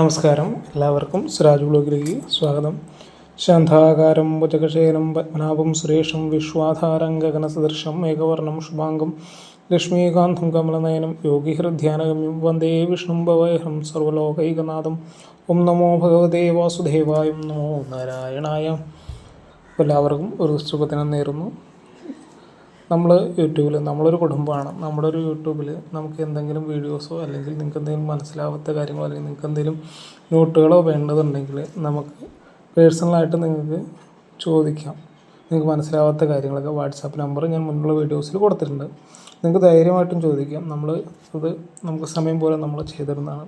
നമസ്കാരം. എല്ലാവർക്കും സുരാജ് ബ്ലോഗിലേക്ക് സ്വാഗതം. ശാന്താകാരം ഭുജകശേനം പത്മനാഭം സുരേഷം വിശ്വാധാരം ഗഗനസദൃശം മേഘവർണം ശുഭാംഗം ലക്ഷ്മീകാന്തം കമലനയനം യോഗിഹൃധ്യാനഗമ്യം വന്ദേ വിഷ്ണു ഭവയഹം സർവലോകൈകനാഥം ഓം നമോ ഭഗവതേ വാസുദേവായും നമോ നാരായണായ. എല്ലാവർക്കും ഒരു ശുഭദിനം നേരുന്നു. നമ്മൾ യൂട്യൂബിൽ നമ്മളൊരു കുടുംബമാണ്. നമ്മുടെ ഒരു യൂട്യൂബിൽ നമുക്ക് എന്തെങ്കിലും വീഡിയോസോ അല്ലെങ്കിൽ നിങ്ങൾക്ക് എന്തെങ്കിലും മനസ്സിലാവാത്ത കാര്യങ്ങളോ അല്ലെങ്കിൽ നിങ്ങൾക്ക് എന്തെങ്കിലും നോട്ടുകളോ വേണ്ടതുണ്ടെങ്കിൽ നമുക്ക് പേഴ്സണലായിട്ട് നിങ്ങൾക്ക് ചോദിക്കാം. നിങ്ങൾക്ക് മനസ്സിലാവാത്ത കാര്യങ്ങളൊക്കെ വാട്സാപ്പ് നമ്പർ ഞാൻ മുൻപുള്ള വീഡിയോസിൽ കൊടുത്തിട്ടുണ്ട്. നിങ്ങൾക്ക് ധൈര്യമായിട്ടും ചോദിക്കാം. നമ്മൾ അത് നമുക്ക് സമയം പോലെ നമ്മൾ ചെയ്തിരുന്നതാണ്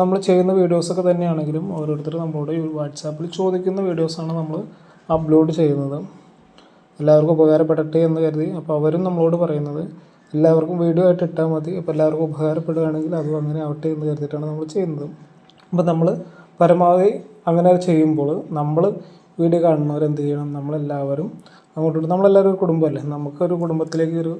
നമ്മൾ ചെയ്യുന്ന വീഡിയോസൊക്കെ തന്നെയാണെങ്കിലും ഓരോരുത്തർ നമ്മളോട് വാട്സാപ്പിൽ ചോദിക്കുന്ന വീഡിയോസാണ് നമ്മൾ അപ്ലോഡ് ചെയ്യുന്നത്. എല്ലാവർക്കും ഉപകാരപ്പെടട്ടെ എന്ന് കരുതി. അപ്പോൾ അവരും നമ്മളോട് പറയുന്നത് എല്ലാവർക്കും വീഡിയോ ആയിട്ട് ഇട്ടാൽ മതി. അപ്പോൾ എല്ലാവർക്കും ഉപകാരപ്പെടുകയാണെങ്കിൽ അതും അങ്ങനെ ആവട്ടെ എന്ന് കരുതിയിട്ടാണ് നമ്മൾ ചെയ്യുന്നത്. അപ്പോൾ നമ്മൾ പരമാവധി അങ്ങനെ ചെയ്യുമ്പോൾ നമ്മൾ വീഡിയോ കാണുന്നവർ എന്ത് ചെയ്യണം? നമ്മളെല്ലാവരും അങ്ങോട്ട് നമ്മളെല്ലാവരും ഒരു കുടുംബമല്ലേ? നമുക്കൊരു കുടുംബത്തിലേക്ക് ഒരു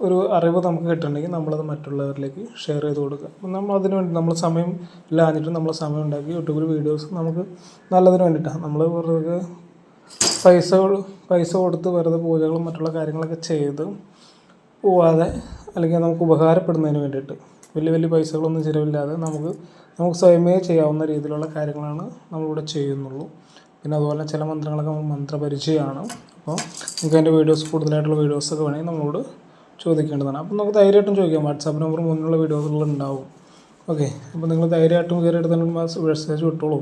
ഒരു അറിവ് നമുക്ക് കിട്ടണമെങ്കിൽ നമ്മളത് മറ്റുള്ളവരിലേക്ക് ഷെയർ ചെയ്ത് കൊടുക്കുക. അപ്പം നമ്മൾ അതിന് വേണ്ടി നമ്മൾ സമയം ഇല്ലാഞ്ഞിട്ട് നമ്മൾ സമയം ഉണ്ടാക്കി യൂട്യൂബിൽ വീഡിയോസ് നമുക്ക് നല്ലതിന് വേണ്ടിയിട്ടാണ്. നമ്മൾ വെറുതെ പൈസ പൈസ കൊടുത്ത് വെറുതെ പൂജകളും മറ്റുള്ള കാര്യങ്ങളൊക്കെ ചെയ്ത് പോവാതെ അല്ലെങ്കിൽ നമുക്ക് ഉപകാരപ്പെടുന്നതിന് വേണ്ടിയിട്ട് വലിയ വലിയ പൈസകളൊന്നും ചിലവില്ലാതെ നമുക്ക് നമുക്ക് സ്വയമേ ചെയ്യാവുന്ന രീതിയിലുള്ള കാര്യങ്ങളാണ് നമ്മളിവിടെ ചെയ്യുന്നുള്ളൂ. പിന്നെ അതുപോലെ ചില മന്ത്രങ്ങളൊക്കെ നമ്മൾ മന്ത്രപരിചയമാണ്. അപ്പോൾ നിങ്ങൾക്ക് അതിന്റെ വീഡിയോസ് കൂടുതലായിട്ടുള്ള വീഡിയോസൊക്കെ വേണമെങ്കിൽ നമ്മളോട് ചോദിക്കേണ്ടതാണ്. അപ്പോൾ നമുക്ക് ധൈര്യമായിട്ടും ചോദിക്കാം. വാട്സാപ്പ് നമ്പർ മുന്നിലുള്ള വീഡിയോകളിൽ ഉണ്ടാവും. ഓക്കെ അപ്പോൾ നിങ്ങൾ ധൈര്യമായിട്ടും കയറിയിട്ട് തന്നെ മെസ്സേജ് വിട്ടോളൂ.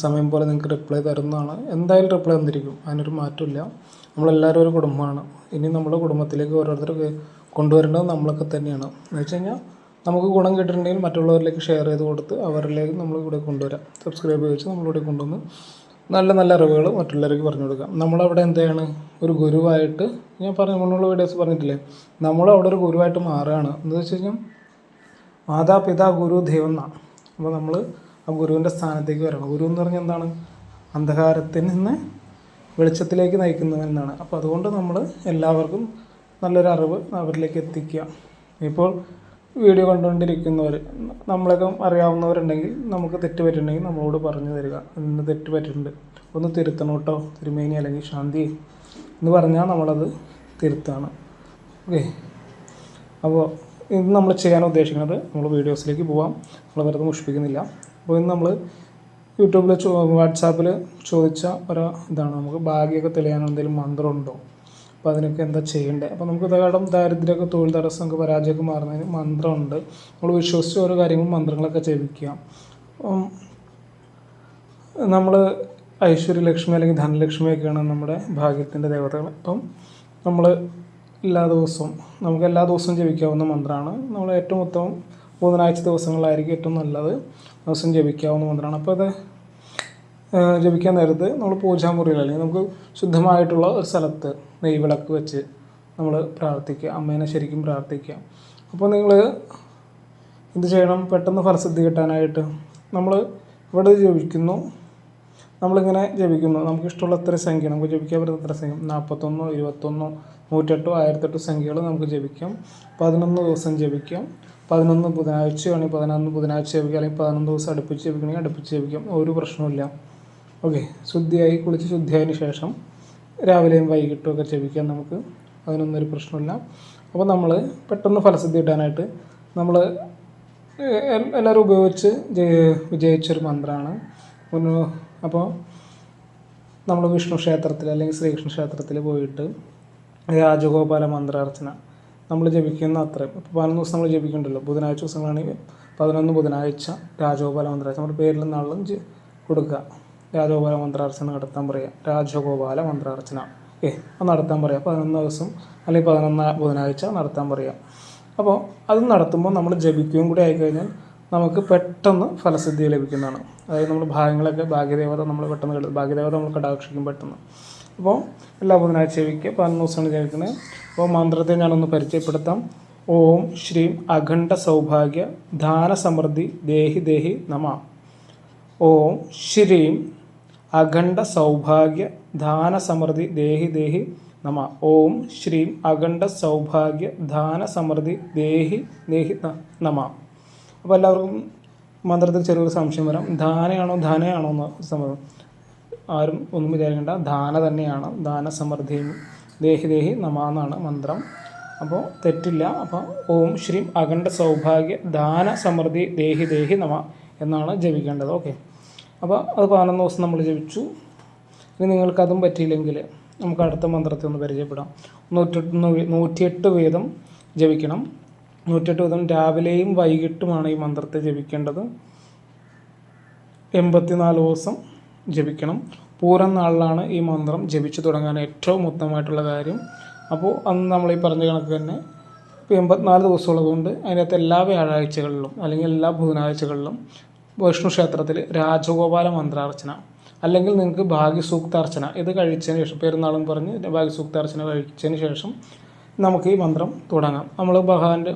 സമയം പോലെ നിങ്ങൾക്ക് റിപ്ലൈ തരുന്നതാണ്. എന്തായാലും റിപ്ലൈ തന്നിരിക്കും. അതിനൊരു മാറ്റമില്ല. നമ്മളെല്ലാവരും ഒരു കുടുംബമാണ്. ഇനി നമ്മുടെ കുടുംബത്തിലേക്ക് ഓരോരുത്തർ കൊണ്ടുവരേണ്ടത് നമ്മളൊക്കെ തന്നെയാണ്. എന്ന് വെച്ച് കഴിഞ്ഞാൽ നമുക്ക് ഗുണം കിട്ടിയിട്ടുണ്ടെങ്കിൽ മറ്റുള്ളവരിലേക്ക് ഷെയർ ചെയ്ത് കൊടുത്ത് അവരിലേക്ക് നമ്മൾ ഇവിടെ കൊണ്ടുവരാം. സബ്സ്ക്രൈബ് വെച്ച് നമ്മളിവിടെ കൊണ്ടുവന്ന് നല്ല നല്ല അറിവുകൾ മറ്റുള്ളവർക്ക് പറഞ്ഞു കൊടുക്കാം. നമ്മളവിടെ എന്താണ്? ഒരു ഗുരുവായിട്ട് ഞാൻ പറഞ്ഞ മുന്നുള്ള വീഡിയോസ് പറഞ്ഞിട്ടില്ലേ? നമ്മളവിടെ ഒരു ഗുരുവായിട്ട് മാറുകയാണ്. എന്താ വെച്ച് കഴിഞ്ഞാൽ മാതാപിതാ ഗുരു ദൈവം എന്നാണ് അപ്പോൾ നമ്മൾ ആ ഗുരുവിന്റെ സ്ഥാനത്തേക്ക് വരണം. ഗുരു എന്ന് പറഞ്ഞാൽ എന്താണ്? അന്ധകാരത്തിൽ നിന്ന് വെളിച്ചത്തിലേക്ക് നയിക്കുന്നവൻ എന്നാണ്. അപ്പോൾ അതുകൊണ്ട് നമ്മൾ എല്ലാവർക്കും നല്ലൊരു അറിവ് അവരിലേക്ക് എത്തിക്കുക. ഇപ്പോൾ വീഡിയോ കണ്ടുകൊണ്ടിരിക്കുന്നവർ നമ്മളൊക്കെ അറിയാവുന്നവരുണ്ടെങ്കിൽ നമുക്ക് തെറ്റ് പറ്റുന്നുണ്ടെങ്കിൽ നമ്മളോട് പറഞ്ഞു തരിക. ഇന്ന് തെറ്റ് പറ്റിയിട്ടുണ്ട്. ഒന്ന് തിരുത്തണം കേട്ടോ. തിരുമേനി അല്ലെങ്കിൽ ശാന്തി എന്ന് പറഞ്ഞാൽ നമ്മളത് തിരുത്താണ്. ഓക്കെ? അപ്പോൾ ഇന്ന് നമ്മൾ ചെയ്യാൻ ഉദ്ദേശിക്കുന്നത് നമ്മൾ വീഡിയോസിലേക്ക് പോവാം. നമ്മൾ വെറുതെ മുഷിപ്പിക്കുന്നില്ല. അപ്പോൾ ഇന്ന് നമ്മൾ യൂട്യൂബിൽ വാട്സാപ്പിൽ ചോദിച്ച ഒരു ഇതാണ്. നമുക്ക് ഭാഗ്യമൊക്കെ തെളിയാൻ എന്തെങ്കിലും മന്ത്രമുണ്ടോ അപ്പോൾ അതിനൊക്കെ എന്താ ചെയ്യേണ്ടത് അപ്പോൾ നമുക്ക് ധാരാളം ദാരിദ്ര്യമൊക്കെ തൊഴിൽ തടസ്സമൊക്കെ പരാജയമൊക്കെ മാറുന്നതിന് മന്ത്രമുണ്ട്. നമ്മൾ വിശ്വസിച്ച് ഓരോ കാര്യങ്ങളും മന്ത്രങ്ങളൊക്കെ ജപിക്കുക നമ്മൾ ഐശ്വര്യലക്ഷ്മി അല്ലെങ്കിൽ ധനലക്ഷ്മിയൊക്കെയാണ് നമ്മുടെ ഭാഗ്യത്തിന്റെ ദേവതകൾ. അപ്പം നമ്മൾ എല്ലാ ദിവസവും നമുക്ക് എല്ലാ ദിവസവും ജപിക്കാവുന്ന മന്ത്രമാണ് നമ്മൾ ഏറ്റവും ഉത്തമം ബുധനാഴ്ച ദിവസങ്ങളായിരിക്കും ഏറ്റവും നല്ലത്. ദിവസം ജപിക്കാവുന്ന മന്ത്രമാണ് അപ്പോൾ അത് ജപിക്കാൻ നേരത്ത് നമ്മൾ പൂജാമുറിയിൽ അല്ലെങ്കിൽ നമുക്ക് ശുദ്ധമായിട്ടുള്ള ഒരു സ്ഥലത്ത് നെയ്വിളക്ക് വെച്ച് നമ്മൾ പ്രാർത്ഥിക്കുക. അമ്മേനെ ശരിക്കും പ്രാർത്ഥിക്കുക. അപ്പോൾ നിങ്ങൾ എന്ത് ചെയ്യണം? പെട്ടെന്ന് ഫലസിദ്ധി കിട്ടാനായിട്ട് നമ്മൾ ഇവിടെ ജപിക്കുന്നു. നമ്മളിങ്ങനെ ജപിക്കുന്നു. നമുക്ക് ഇഷ്ടമുള്ള എത്ര സംഖ്യ നമുക്ക് ജപിക്കാൻ പറ്റുന്ന എത്ര സംഖ്യ നാൽപ്പത്തൊന്നോ ഇരുപത്തൊന്നോ നൂറ്റെട്ടോ ആയിരത്തെട്ടോ സംഖ്യകൾ നമുക്ക് ജപിക്കാം. പതിനൊന്ന് ദിവസം ജപിക്കാം. പതിനൊന്ന് ബുധനാഴ്ചയാണെങ്കിൽ പതിനൊന്ന് ബുധനാഴ്ച ജപിക്കുക. അല്ലെങ്കിൽ പതിനൊന്ന് ദിവസം അടുപ്പിച്ച് ജപിക്കണമെങ്കിൽ അടുപ്പിച്ച് ജപിക്കാം. ഒരു പ്രശ്നവുമില്ല. ഓക്കെ. ശുദ്ധിയായി കുളിച്ച് ശുദ്ധിയായതിന് ശേഷം രാവിലെയും വൈകിട്ടും ഒക്കെ ജപിക്കാം നമുക്ക്. അതിനൊന്നും ഒരു പ്രശ്നമില്ല അപ്പോൾ നമ്മൾ പെട്ടെന്ന് ഫലസിദ്ധി കിട്ടാനായിട്ട് നമ്മൾ എല്ലാവരും ഉപയോഗിച്ച് ജയ- വിജയിച്ചൊരു മന്ത്രമാണ്. അപ്പോൾ നമ്മൾ വിഷ്ണു ക്ഷേത്രത്തിൽ അല്ലെങ്കിൽ ശ്രീകൃഷ്ണ ക്ഷേത്രത്തിൽ പോയിട്ട് രാജഗോപാല മന്ത്രാർച്ചന. നമ്മൾ ജപിക്കുന്ന അത്രയും. ഇപ്പോൾ പതിനൊന്ന് ദിവസം നമ്മൾ ജപിക്കുന്നുണ്ടല്ലോ. ബുധനാഴ്ച ദിവസങ്ങളാണെങ്കിൽ പതിനൊന്ന് ബുധനാഴ്ച രാജഗോപാല മന്ത്രാർച്ചന. നമ്മുടെ പേരിലും നാളിലും കൊടുക്കുക. രാജഗോപാല മന്ത്രാർച്ചന നടത്താൻ പറയുക രാജഗോപാല മന്ത്രാർച്ചന. ഏ അത് നടത്താൻ പറയാം. പതിനൊന്ന് ദിവസം അല്ലെങ്കിൽ പതിനൊന്ന് ബുധനാഴ്ച നടത്താൻ പറയാം. അപ്പോൾ അത് നടത്തുമ്പോൾ നമ്മൾ ജപിക്കുകയും കൂടി ആയിക്കഴിഞ്ഞാൽ നമുക്ക് പെട്ടെന്ന് ഫലസിദ്ധി ലഭിക്കുന്നതാണ്. അതായത് നമ്മൾ ഭാഗ്യങ്ങളൊക്കെ ഭാഗ്യദേവത നമ്മൾ പെട്ടെന്ന് ഭാഗ്യദേവത നമ്മൾ കടാക്ഷിക്കും പെട്ടെന്ന്. അപ്പോൾ എല്ലാ ബുധനാഴ്ച ജപിക്കുക പതിനൊന്ന് ദിവസമാണ് ജപിക്കുന്നത് അപ്പോൾ മന്ത്രത്തെ ഞാനൊന്ന് പരിചയപ്പെടുത്താം. ഓം ശ്രീം അഖണ്ഡ സൗഭാഗ്യ ധാന സമൃദ്ധി ദേഹി ദേഹി നമ. ഓം ശ്രീം അഖണ്ഡ സൗഭാഗ്യ ധാന സമൃദ്ധി ദേഹി ദേഹി നമ. ഓം ശ്രീം അഖണ്ഡ സൗഭാഗ്യ ധാന സമൃദ്ധി ദേഹി ദേഹി നമ. അപ്പോൾ എല്ലാവർക്കും മന്ത്രത്തിൽ ചെറിയൊരു സംശയം വരാം. ധാനയാണോ ധനയാണോ എന്ന് സംഭവം ആരും ഒന്നും വിചാരിക്കേണ്ട ദാന തന്നെയാണ്. ദാന സമൃദ്ധിയും. ദേഹി ദേഹി നമ എന്നാണ് മന്ത്രം. അപ്പോൾ തെറ്റില്ല. അപ്പോൾ ഓം ശ്രീം അഖണ്ഡ സൗഭാഗ്യ ദാന സമൃദ്ധി ദേഹി ദേഹി നമ എന്നാണ് ജപിക്കേണ്ടത്. ഓക്കെ. അപ്പോൾ അത് പതിനൊന്ന് ദിവസം നമ്മൾ ജപിച്ചു. ഇനി നിങ്ങൾക്കതും പറ്റിയില്ലെങ്കിൽ നമുക്ക് അടുത്ത മന്ത്രത്തെ ഒന്ന് പരിചയപ്പെടാം. നൂറ്റെട്ട് നൂറ്റിയെട്ട് വേദം ജപിക്കണം. നൂറ്റെട്ട് വേദം രാവിലെയും വൈകിട്ടുമാണ് ഈ മന്ത്രത്തെ ജപിക്കേണ്ടത്. എൺപത്തിനാല് ദിവസം ജപിക്കണം. പൂരം നാളിലാണ് ഈ മന്ത്രം ജപിച്ചു തുടങ്ങാൻ ഏറ്റവും ഉത്തമമായിട്ടുള്ള കാര്യം. അപ്പോൾ അന്ന് നമ്മൾ ഈ പറഞ്ഞ കണക്ക് തന്നെ എൺപത്തിനാല് ദിവസമുള്ളതുകൊണ്ട് അതിനകത്ത് എല്ലാ വ്യാഴാഴ്ചകളിലും അല്ലെങ്കിൽ എല്ലാ ബുധനാഴ്ചകളിലും വിഷ്ണു ക്ഷേത്രത്തിൽ രാജഗോപാല മന്ത്രാർച്ചന അല്ലെങ്കിൽ നിങ്ങൾക്ക് ഭാഗ്യസൂക്താർച്ചന. ഇത് കഴിച്ചതിന് ശേഷം പെരുന്നാളും പറഞ്ഞ് ഭാഗ്യസൂക്താർച്ചന കഴിച്ചതിന് ശേഷം നമുക്ക് ഈ മന്ത്രം തുടങ്ങാം. നമ്മൾ ഭഗവാന്റെ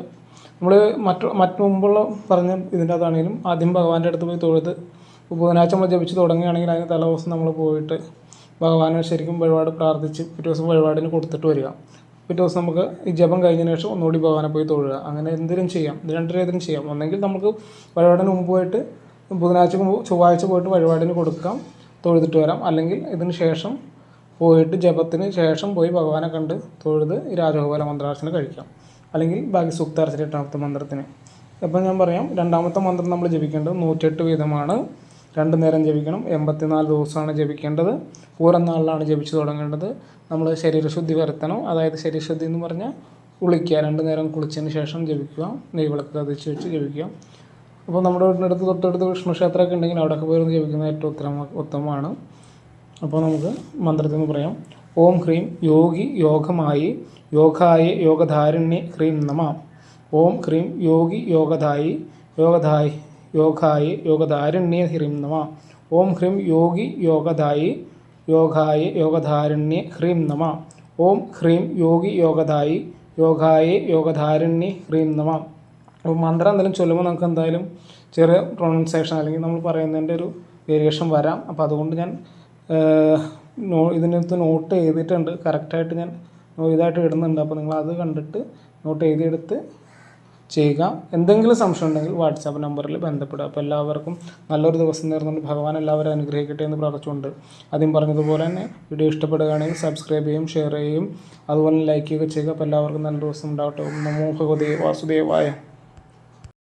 നമ്മൾ മറ്റു മറ്റു മുമ്പുള്ള പറഞ്ഞ ഇതിന്റെ അതാണെങ്കിലും ആദ്യം ഭഗവാന്റെ അടുത്ത് പോയി തൊഴുത് ബുധനാഴ്ച നമ്മൾ ജപിച്ച് തുടങ്ങുകയാണെങ്കിൽ അതിന് തലേദിവസം നമ്മൾ പോയിട്ട് ഭഗവാനെ ശരിക്കും വഴിപാട് പ്രാർത്ഥിച്ച് പിറ്റേ ദിവസം വഴിപാടിന് കൊടുത്തിട്ട് വരിക. പിറ്റേ ദിവസം നമുക്ക് ഈ ജപം കഴിഞ്ഞതിന് ശേഷം ഒന്നുകൂടി ഭഗവാനെ പോയി തൊഴുക. അങ്ങനെ എന്തിനും ചെയ്യാം. രണ്ട് രീതിയിലും ചെയ്യാം. ഒന്നെങ്കിൽ നമുക്ക് വഴിപാടിന് മുമ്പ് പോയിട്ട് ബുധനാഴ്ച മുമ്പ് ചൊവ്വാഴ്ച പോയിട്ട് വഴിപാടിന് കൊടുക്കാം തൊഴുതിട്ട് വരാം. അല്ലെങ്കിൽ ഇതിന് ശേഷം പോയിട്ട് ജപത്തിന് ശേഷം പോയി ഭഗവാനെ കണ്ട് തൊഴുത് ഈ രാജഗോപാല മന്ത്രാർച്ചന കഴിക്കാം. അല്ലെങ്കിൽ ബാക്കി സൂക്താർച്ചന എട്ടാമത്തെ മന്ത്രത്തിന്. അപ്പം ഞാൻ പറയാം രണ്ടാമത്തെ മന്ത്രം നമ്മൾ ജപിക്കേണ്ടത് നൂറ്റെട്ട് വീതമാണ്. രണ്ട് നേരം ജപിക്കണം. എൺപത്തിനാല് ദിവസമാണ് ജപിക്കേണ്ടത്. പൂരം നാളിലാണ് ജപിച്ചു തുടങ്ങേണ്ടത്. നമ്മൾ ശരീരശുദ്ധി വരുത്തണം. അതായത് ശരീരശുദ്ധി എന്ന് പറഞ്ഞാൽ കുളിക്കുക. രണ്ട് നേരം കുളിച്ചതിന് ശേഷം ജപിക്കുക. നെയ്വിളക്ക് കത്തിച്ച് വെച്ച് ജപിക്കുക. അപ്പോൾ നമ്മുടെ വീടിനടുത്ത് തൊട്ടടുത്ത് വിഷ്ണു ക്ഷേത്രമൊക്കെ ഉണ്ടെങ്കിൽ അവിടെയൊക്കെ പോയി ജപിക്കുന്ന ഏറ്റവും ഉത്തമ ഉത്തമമാണ്. അപ്പോൾ നമുക്ക് മന്ത്രത്തിൽ നിന്ന് പറയാം. ഓം ഹ്രീം യോഗി യോഗമായി യോഗായി യോഗധാരിണ്യ ഹ്രീം നമ. ഓം ഹ്രീം യോഗി യോഗധായി യോഗധായി യോഗായി യോഗധാരണ്യ ഹ്രീം നമ ഓം ഹ്രീം യോഗി യോഗധായി യോഗായ യോഗധാരണ്യ ഹ്രീം നമ ഓം ഹ്രീം യോഗി യോഗധായി യോഗായ യോഗധാരണ്യ ഹ്രീം നമ അപ്പോൾ മന്ത്രം എന്തെങ്കിലും ചൊല്ലുമ്പോൾ നമുക്ക് എന്തായാലും ചെറിയ പ്രൊണൗൺസേഷൻ അല്ലെങ്കിൽ നമ്മൾ പറയുന്നതിന്റെ ഒരു വേരിയേഷൻ വരാം. അപ്പോൾ അതുകൊണ്ട് ഞാൻ നോ ഇതിനകത്ത് നോട്ട് ചെയ്തിട്ടുണ്ട് കറക്റ്റായിട്ട് ഞാൻ ഇതായിട്ട് ഇടുന്നുണ്ട്. അപ്പോൾ നിങ്ങൾ അത് കണ്ടിട്ട് നോട്ട് എഴുതിയെടുത്ത് ചെയ്യുക. എന്തെങ്കിലും സംശയം ഉണ്ടെങ്കിൽ വാട്സാപ്പ് നമ്പറിൽ ബന്ധപ്പെടുക. അപ്പോൾ എല്ലാവർക്കും നല്ലൊരു ദിവസം നേർന്നുകൊണ്ട് ഭഗവാൻ എല്ലാവരും അനുഗ്രഹിക്കട്ടെ എന്ന് പ്രാർത്ഥിച്ചുകൊണ്ട് ആദ്യം പറഞ്ഞതുപോലെ തന്നെ വീഡിയോ ഇഷ്ടപ്പെടുകയാണെങ്കിൽ സബ്സ്ക്രൈബ് ചെയ്യും ഷെയർ ചെയ്യും അതുപോലെ ലൈക്ക് ചെയ്യുക ചെയ്യുക. അപ്പോൾ എല്ലാവർക്കും നല്ല ദിവസം ഉണ്ടാവട്ടെ. നമോ ഭഗവതേ വാസുദേവായ.